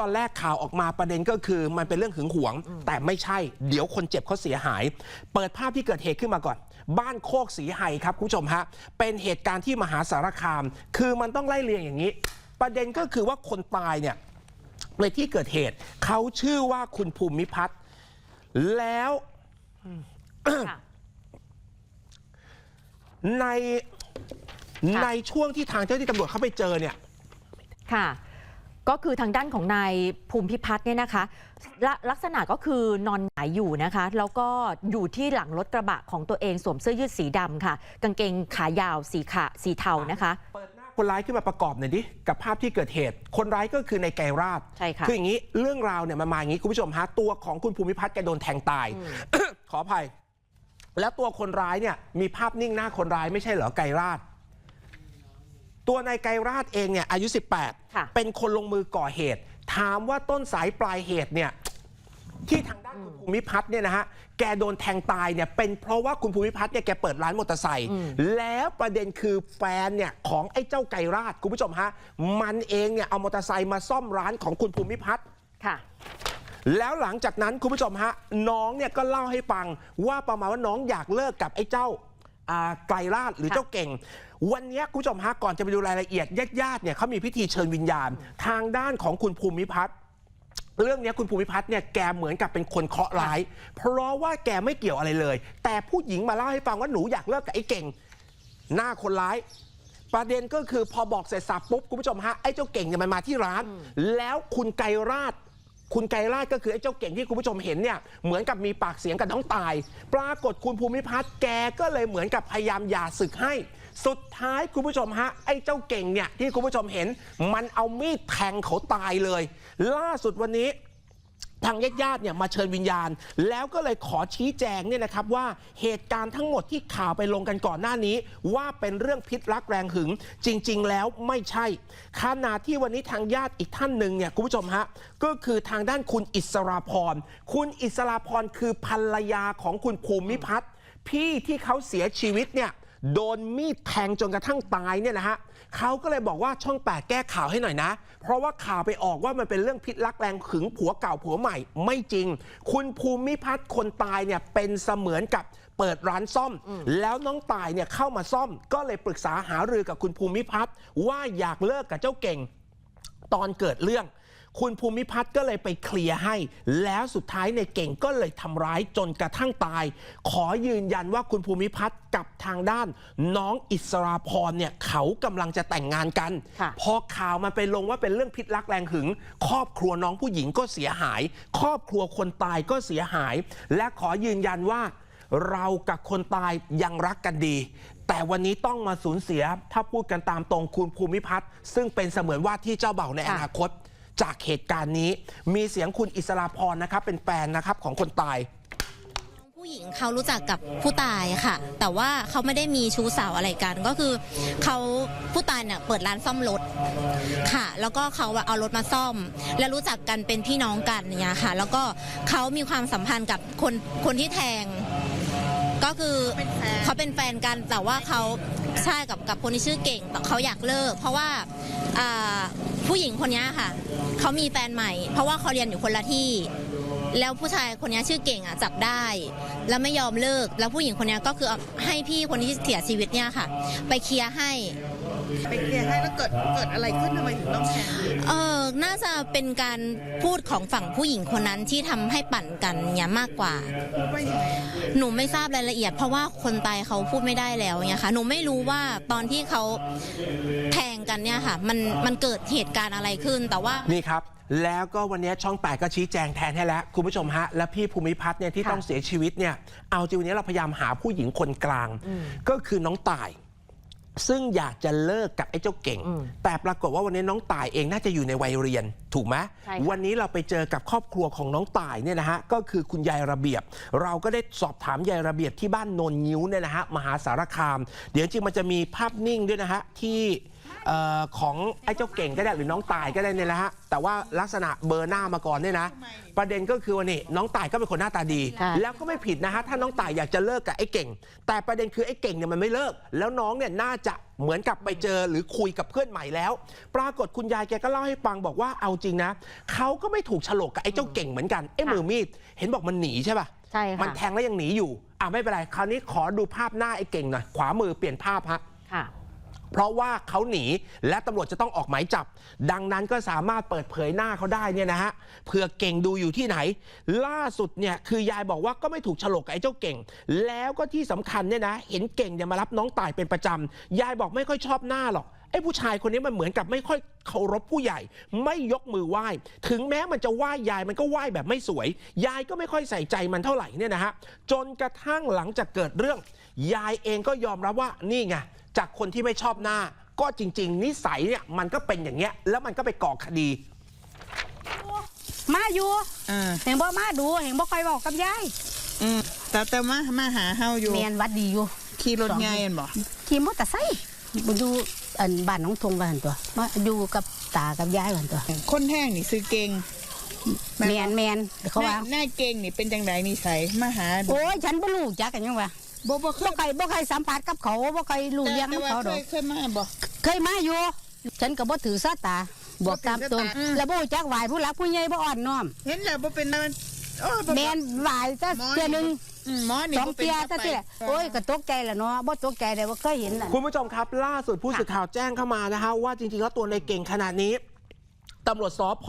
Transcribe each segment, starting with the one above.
ตอนแรกข่าวออกมาประเด็นก็คือมันเป็นเรื่องหึงหวง แต่ไม่ใช่ เดี๋ยวคนเจ็บเขาเสียหาย เปิดภาพที่เกิดเหตุขึ้นมาก่อน บ้านโคกสีไห่ครับคุณผู้ชมฮะเป็นเหตุการณ์ที่มหาสารคาม คือมันต้องไล่เรียงอย่างนี้ ประเด็นก็คือว่าคนตายเนี่ยในที่เกิดเหตุเขาชื่อว่าคุณภูมิพัฒน์แล้วค่ะในค่ะในช่วงที่ทางเจ้าหน้าที่ตำรวจเขาไปเจอเนี่ยค่ะ ก็คือทางด้านของนายภูมิพิพัฒน์เนี่ยนะคะละลักษณะก็คือนอนหงายอยู่นะคะ แล้วก็อยู่ที่หลังรถกระบะของตัวเองสวมเสื้อยืดสีดำค่ะ กางเกงขายาวสีขาสีเทานะคะเปิดหน้าคนร้ายขึ้นมาประกอบหน่อยดิกับภาพที่เกิดเหตุ คนร้ายก็คือในไกรราชใช่ค่ะคืออย่างนี้เรื่องราวเนี่ยมันมาอย่างนี้คุณผู้ชมฮะตัวของคุณภูมิพัฒน์แกโดนแทงตาย ขออภัย แล้วตัวคนร้ายเนี่ยมีภาพนิ่งหน้าคนร้ายไม่ใช่เหรอไกรราช ตัวนายไกรราชเองเนี่ยอายุค่ะ18 เป็นคนลงมือก่อเหตุ ถามว่าต้นสายปลายเหตุเนี่ยที่ทางด้านคุณภูมิพัฒน์เนี่ยนะฮะ แกโดนแทงตายเนี่ยเป็นเพราะว่าคุณภูมิพัฒน์เนี่ยแกเปิดร้านมอเตอร์ไซค์ แล้วประเด็นคือแฟนเนี่ยของไอ้เจ้าไก่ราชคุณผู้ชมฮะ มันเองเนี่ยเอามอเตอร์ไซค์มาซ่อมร้านของคุณภูมิพัฒน์ ค่ะ แล้วหลังจากนั้นคุณผู้ชมฮะน้องเนี่ยก็เล่าให้ฟังว่าประมาณว่าน้องอยากเลิกกับไอ้เจ้าอ่าไกรราชหรือค่ะเจ้าเก่ง วันเนี้ยคุณผู้ชมฮะก่อนจะไปดูรายละเอียดญาติๆเนี่ยเขามีพิธีเชิญวิญญาณ ทางด้านของคุณภูมิพัฒน์เรื่องเนี้ยคุณภูมิพัฒน์เนี่ยแกเหมือนกับเป็นคนเคราะห์ร้าย เพราะว่าแกไม่เกี่ยวอะไรเลย แต่ผู้หญิงมาเล่าให้ฟังว่าหนูอยากเลิกกับไอ้เก่ง หน้าคนร้าย ประเด็นก็คือพอบอกเสร็จสับปุ๊บคุณผู้ชมฮะไอ้เจ้าเก่งเนี่ยมันมาที่ร้าน แล้วคุณไกรราช คุณไกรราชก็คือไอ้เจ้าเก่งที่คุณผู้ชมเห็นเนี่ยเหมือนกับมีปากเสียงกับน้องตาย ปรากฏคุณภูมิพัฒน์แกก็เลยเหมือนกับพยายามหย่าศึกให้ สุดท้ายคุณผู้ชมฮะไอ้เจ้าเก่งเนี่ยที่คุณผู้ชมเห็น มันเอามีดแทงเขาตายเลย ล่าสุดวันนี้ ทางญาติๆเนี่ยมาเชิญวิญญาณ แล้วก็เลยขอชี้แจงเนี่ยนะครับว่าเหตุการณ์ทั้งหมดที่ข่าวไปลงกันก่อนหน้านี้ ว่าเป็นเรื่องพิษรักแรงหึง จริง ๆ แล้วไม่ใช่ขณะที่วันนี้ทางญาติอีกท่านหนึ่งเนี่ยคุณผู้ชมฮะก็คือทางด้านคุณอิสราพรคุณอิสราพรคือภรรยาของคุณภูมิพัฒน์พี่ที่เขาเสียชีวิตเนี่ย โดนมีดแทงจนกระทั่งตายเนี่ยนะฮะเขาก็เลยบอกว่าช่อง 8 แก้ข่าวให้หน่อยนะ เพราะว่าข่าวไปออกว่ามันเป็นเรื่องพิษรักแรงขึงผัวเก่าผัวใหม่ไม่จริง คุณภูมิพัฒน์คนตายเนี่ยเป็นเสมือนกับเปิดร้านซ่อม แล้วน้องตายเนี่ยเข้ามาซ่อม ก็เลยปรึกษาหารือกับคุณภูมิพัฒน์ว่าอยากเลิกกับเจ้าเก่ง ตอนเกิดเรื่อง คุณภูมิพัฒน์ก็เลยไปเคลียร์ให้ แล้วสุดท้ายในเก่งก็เลยทำร้ายจนกระทั่งตาย ขอยืนยันว่าคุณภูมิพัฒน์กับทางด้าน น้องอิสราพรเนี่ยเขากำลังจะแต่งงานกันค่ะพอข่าวมันไปลงว่าเป็นเรื่องพิษรักแรงหึง ครอบครัวน้องผู้หญิงก็เสียหาย ครอบครัวคนตายก็เสียหาย และขอยืนยันว่าเรากับคนตายยังรักกันดี แต่วันนี้ต้องมาสูญเสีย ถ้าพูดกันตามตรงคุณภูมิพัฒน์ซึ่งเป็นเสมือนว่าที่เจ้าเบ่าวในอค่ะนาคต จากเหตุการณ์นี้ มีเสียงคุณอิสราพรนะครับ เป็นแฟนนะครับของคนตายผู้หญิงเขารู้จักกับผู้ตายค่ะ แต่ว่าเขาไม่ได้มีชู้สาวอะไรกัน ก็คือเขาผู้ตายเนี่ยเปิดร้านซ่อมรถค่ะ แล้วก็เขาเอารถมาซ่อม แล้วรู้จักกันเป็นพี่น้องกันเนี่ยค่ะ แล้วก็เขามีความสัมพันธ์กับคนคนที่แทง ก็คือเขาเป็นแฟนกันแต่ว่าเขาใช่กับกับคนที่ชื่อเก่งแต่เขาอยากเลิก เพราะว่า ผู้หญิงคนนี้ค่ะ เขามีแฟนใหม่ เพราะว่าเขาเรียนอยู่คนละที่ แล้วผู้ชายคนนี้ชื่อเก่งอะจับได้ แล้วไม่ยอมเลิก แล้วผู้หญิงคนนี้ก็คือให้พี่คนที่เสียชีวิตเนี่ยค่ะ ไปเคลียร์ให้ ไปเคลียร์ให้แล้วเกิดเกิดอะไรขึ้นทำไมถึงต้องแทงเออน่าจะเป็นการพูดของฝั่งผู้หญิงคนนั้นที่ทำให้ปั่นกันเนี่ยมากกว่าพูดว่ายังไงหนูไม่ทราบรายละเอียด เพราะว่าคนตายเขาพูดไม่ได้แล้วเนี่ยค่ะหนูไม่รู้ว่าตอนที่เขาแทงกันเนี่ยค่ะ มันมันเกิดเหตุการณ์อะไรขึ้นแต่ว่า นี่ครับ แล้วก็วันนี้ช่อง 8 ก็ชี้แจงแทนให้แล้ว คุณผู้ชมฮะ และพี่ภูมิพัฒน์เนี่ยที่ค่ะต้องเสียชีวิตเนี่ย เอาจริงวันนี้เราพยายามหาผู้หญิงคนกลาง ก็คือน้องตาย ซึ่งอยากจะเลิกกับไอ้เจ้าเก่งอืมแต่ปรากฏว่าวันนี้น้องตายเองน่าจะอยู่ในวัยเรียน ถูกไหมใช่ค่ะวันนี้เราไปเจอกับครอบครัวของน้องตายเนี่ยนะฮะก็คือคุณยายระเบียบ เราก็ได้สอบถามยายระเบียบที่บ้านโนนงิ้วเนี่ยนะฮะมหาสารคาม เดี๋ยวจริงมันจะมีภาพนิ่งด้วยนะฮะที่ เอ่อของไอ้เจ้าเก่งก็ได้หรือน้องตายก็ได้เนี่ยแหละฮะแต่ว่าลักษณะเบอร์หน้ามาก่อนเนี่ยนะ ประเด็นก็คือว่านี่น้องตายก็เป็นคนหน้าตาดี ค่ะ แล้วก็ไม่ผิดนะฮะถ้าน้องตายอยากจะเลิกกับไอ้เก่ง แต่ประเด็นคือไอ้เก่งเนี่ยมันไม่เลิก แล้วน้องเนี่ยน่าจะเหมือนกับไปเจอหรือคุยกับเพื่อนใหม่แล้ว ปรากฏคุณยายแกก็เล่าให้ฟังบอกว่าเอาจริงนะเขาก็ไม่ถูกฉลกกับไอ้เจ้าเก่งเหมือนกันไอ้มือมีดเห็นบอกมันหนีใช่ป่ะ ใช่ค่ะ มันแทงแล้วยังหนีอยู่ อะไม่เป็นไร คราวนี้ขอดูภาพหน้าไอ้เก่งหน่อย ขวามือเปลี่ยนภาพฮะค่ะ เพราะว่าเขาหนีและตำรวจจะต้องออกหมายจับ ดังนั้นก็สามารถเปิดเผยหน้าเขาได้เนี่ยนะฮะเผื่อเก่งดูอยู่ที่ไหน ล่าสุดเนี่ยคือยายบอกว่าก็ไม่ถูกฉลกกับไอ้เจ้าเก่ง แล้วก็ที่สำคัญเนี่ยนะเห็นเก่งเนี่ยมารับน้องตายเป็นประจำยายบอกไม่ค่อยชอบหน้าหรอกไอ้ผู้ชายคนนี้มันเหมือนกับไม่ค่อยเคารพผู้ใหญ่ ไม่ยกมือไหว้ ถึงแม้มันจะไหว้ยายมันก็ไหว้แบบไม่สวย ยายก็ไม่ค่อยใส่ใจมันเท่าไหร่เนี่ยนะฮะจนกระทั่งหลังจากเกิดเรื่อง ยายเองก็ยอมรับว่านี่ไง จากคนที่ไม่ชอบหน้า ก็จริง ๆ นิสัยเนี่ยมันก็เป็นอย่างเงี้ย แล้วมันก็ไปก่อคดี มาอยู่อ่าเห็นบ่มาดูเห็นบ่ค่อยบอกกับยายอืมแต่แต่มามาหาเฮาอยู่เมียนวัดดีอยู่ขี่รถไงเห็นบ่ขี่มอเตอร์ไซค์บ่อยู่อันบ้านหน้องทงบ้านตัวมาอยู่กับตากับยายบ้านตัวคนแห้งนี่ซื้อเก่งแมนแมนเขาว่าหน้หน้าเก่งนี่เป็นจังไดนิสัยมาหาโอ้ยฉันบ่รู้จักกันยังว่า บ่บ่เคบ่ยเคยบ่เคยสัมผัสกับเขาบ่เคยรู้เรื่องแต่กับว่าเขาเคดอกยเคยมาบ่ เคยมาอยู่ ฉันก็บ่ถือสาตาบอกตามตรงบ่ถือสาตาอืม แล้วบ่รู้จักไหวผู้หลักผู้ใหญ่บ่อ่อนน้อมเห็นแล้วบ่เป็นมันโอ้ยบ่แมนไหวซะหมอเทื่อหนึงอืมหมอนี่สองบ่เป็นเที่ยก็ซะไปเที่ยโอ้ยก็ตกใจแหละเนาะบ่ตกใจได้ว่าเคยเห็นน่ะ คุณผู้ชมครับ ล่าสุดผู้สื่อข่าวแจ้งเข้ามานะฮะว่าจริงๆแล้วตัวในเก่งขนาดนี้ตำรวจสพ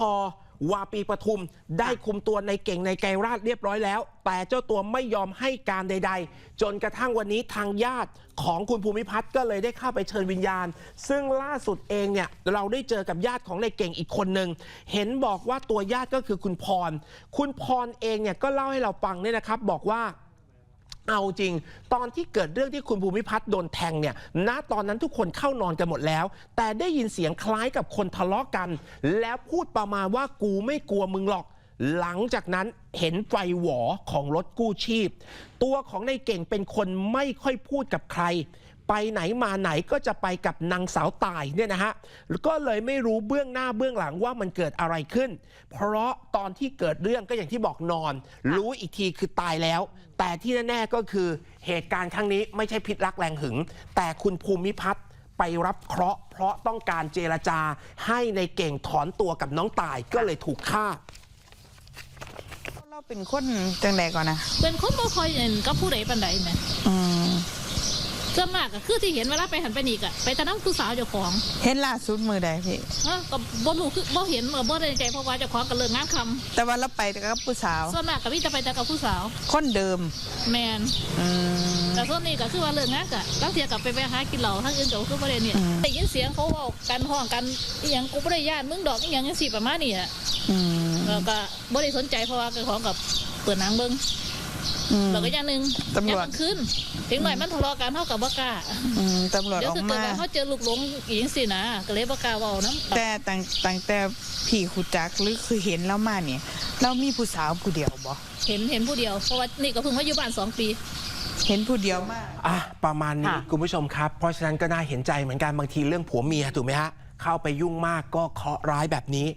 วาปีปทุมได้คุมตัวในเก่งในไกรราชเรียบร้อยแล้ว แต่เจ้าตัวไม่ยอมให้การใด ๆ จนกระทั่งวันนี้ทางญาติของคุณภูมิพัฒน์ก็เลยได้เข้าไปเชิญวิญญาณ ซึ่งล่าสุดเองเนี่ยเราได้เจอกับญาติของในเก่งอีกคนหนึ่งเห็นบอกว่าตัวญาติก็คือคุณพร คุณพรเองเนี่ยก็เล่าให้เราฟังเนี่ยนะครับบอกว่า เอาจริง ตอนที่เกิดเรื่องที่คุณภูมิพัฒน์โดนแทงเนี่ยณตอนนั้นทุกคนเข้านอนกันหมดแล้ว แต่ได้ยินเสียงคล้ายกับคนทะเลาะกัน แล้วพูดประมาณว่ากูไม่กลัวมึงหรอก หลังจากนั้นเห็นไฟหวอของรถกู้ชีพ ตัวของในเก่งเป็นคนไม่ค่อยพูดกับใคร ไปไหนมาไหนก็จะไปกับนางสาวตายเนี่ยนะฮะก็เลยไม่รู้เบื้องหน้าเบื้องหลังว่ามันเกิดอะไรขึ้น เพราะตอนที่เกิดเรื่องก็อย่างที่บอกนอน รู้อีกทีคือตายแล้ว แต่ที่แน่ๆก็คือเหตุการณ์ครั้งนี้ไม่ใช่พิษรักแรงหึง แต่คุณภูมิพัฒน์ไปรับเคราะห์เพราะต้องการเจรจาให้ในเก่งถอนตัวกับน้องตายก็เลยถูกฆ่าเราเป็นคนจังไดก่อนนะเป็นคนบ่ค่อยเห็นกับผู้ใดปานใดแหมอืม ส่วนมากก็คือที่เห็นเวลาไปหันไปนี่ก็ไปแต่น้ำผู้สาวเจ้าของเห็นล่าสุดมือใดพี่เอ้อก็บ่รู้คือบ่เห็นเมื่อบ่ได้ใจเพราะว่าเจ้าของก็เลิกงานค่แต่ว่าเราไปแต่กับผู้สาวำส่วนมากก็มีแต่ไปแต่กับผู้สาว คนเดิมแมนอืม แต่ส่วนนี้ก็คือว่าเลิกงานก็บางเที่ยก็ไปไปหากินเหล้าทั้งอื่นก็คือบ่ได้เนี่ยอืม ได้ยินเสียงเขาเว้ากันห้องกันอีหยังกูบ่ได้ย่านมึงดอกอีหยังจังซี่ประมาณนี้อะอืมแล้วก็บ่ได้สนใจเพราะว่าเจ้าของกับเปิดหนังเบิ่ง อืมแล้วก็อย่างหนึงตำรวจยามกลางคืนถึงหน่อยมันทะเลาะกันเฮาก็บ่กล้าอืมตำรวจเดี๋ยอวอกถ้าเกิดมาว่าเขาเจอลูกหลงอีกจังสินะก็เลยบ่กล้าเว้าน้ำแต่ตั้งตั้งแต่พี่ขุจักหรือคือเห็นแล้วมาเนี่ยเรามีผู้สาวผู้เดียวบ่เห็นเห็นผู้เดียวเพราะว่านี่ก็เพิ่งมาอยู่บ้านสองปีเห็นผู้เดียวมาอะประมาณนี้ค่ะคุณผู้ชมครับ เพราะฉะนั้นก็น่าเห็นใจเหมือนกันบางทีเรื่องผัวเมียถูกไหมฮะเข้าไปยุ่งมากก็เคราะห์ร้ายแบบนี้